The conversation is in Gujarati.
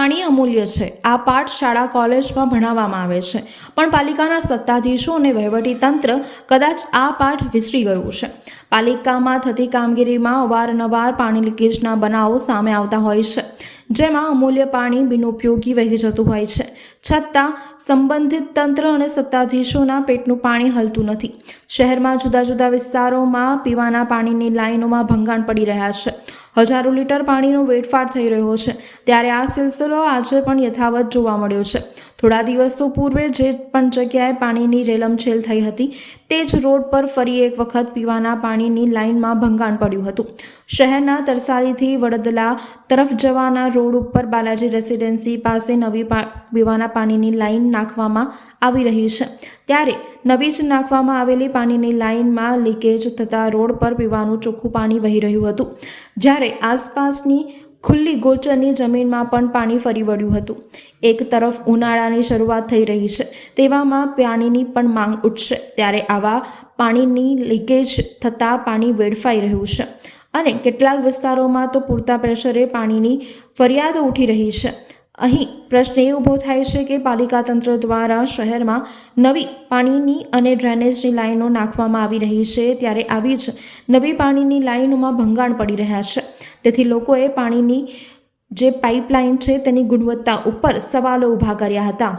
પાણી અમૂલ્ય છે. આ પાઠ શાળા કોલેજમાં ભણાવવામાં આવે છે. પણ પાલિકાના સત્તાધીશો અને વહીવટીતંત્ર કદાચ આ પાઠ વિસરી ગયું છે. પાલિકામાં થતી કામગીરીમાં અવારનવાર પાણી લીકેજના બનાવો સામે આવતા હોય છે. જેમાં અમૂલ્ય પાણી બિનઉપયોગી વહી જતું હોય છે. છતાં સંબંધિત તંત્ર અને સત્તાધીશોના પેટનું પાણી હલતું નથી. શહેરમાં જુદા જુદા વિસ્તારોમાં પીવાના પાણીની લાઈનોમાં ભંગાણ પડી રહ્યા છે. હજારો લીટર પાણીનો વેડફાટ થઈ રહ્યો છે. ત્યારે આ સિલસિલો આજે પણ યથાવત જોવા મળ્યો છે. થોડા દિવસો પૂર્વે જે પણ જગ્યાએ પાણીની રેલમછેલ થઈ હતી, તે જ રોડ પર ફરી એક વખત પીવાના પાણીની લાઇનમાં ભંગાણ પડ્યું હતું. શહેરના તરસાલીથી વડદલા તરફ જવાના રોડ ઉપર બાલાજી રેસિડેન્સી પાસે નવી પીવાના પાણીની લાઇન નાખવામાં આવી રહી છે. ત્યારે નવી જ નાખવામાં આવેલી પાણીની લાઇનમાં લીકેજ થતાં રોડ પર પીવાનું ચોખ્ખું પાણી વહી રહ્યું હતું. જ્યારે આસપાસની ખુલ્લી ગોચરની જમીનમાં પણ પાણી ફરી વળ્યું હતું. એક તરફ ઉનાળાની શરૂઆત થઈ રહી છે, તેવામાં પાણીની પણ માંગ ઉઠશે. ત્યારે આવા પાણીની લીકેજ થતાં પાણી વેડફાઈ રહ્યું છે અને કેટલાક વિસ્તારોમાં તો પૂરતા પ્રેશરે પાણીની ફરિયાદો ઉઠી રહી છે. અહીં પ્રશ્ન એ ઊભો થાય છે કે પાલિકા તંત્ર દ્વારા શહેરમાં નવી પાણીની અને ડ્રેનેજની લાઈનો નાખવામાં આવી રહી છે ત્યારે આવી જ નવી પાણીની લાઈનોમાં ભંગાણ પડી રહ્યા છે. તેથી લોકોએ પાણીની જે પાઇપલાઇન છે તેની ગુણવત્તા ઉપર સવાલો ઊભા કર્યા હતા.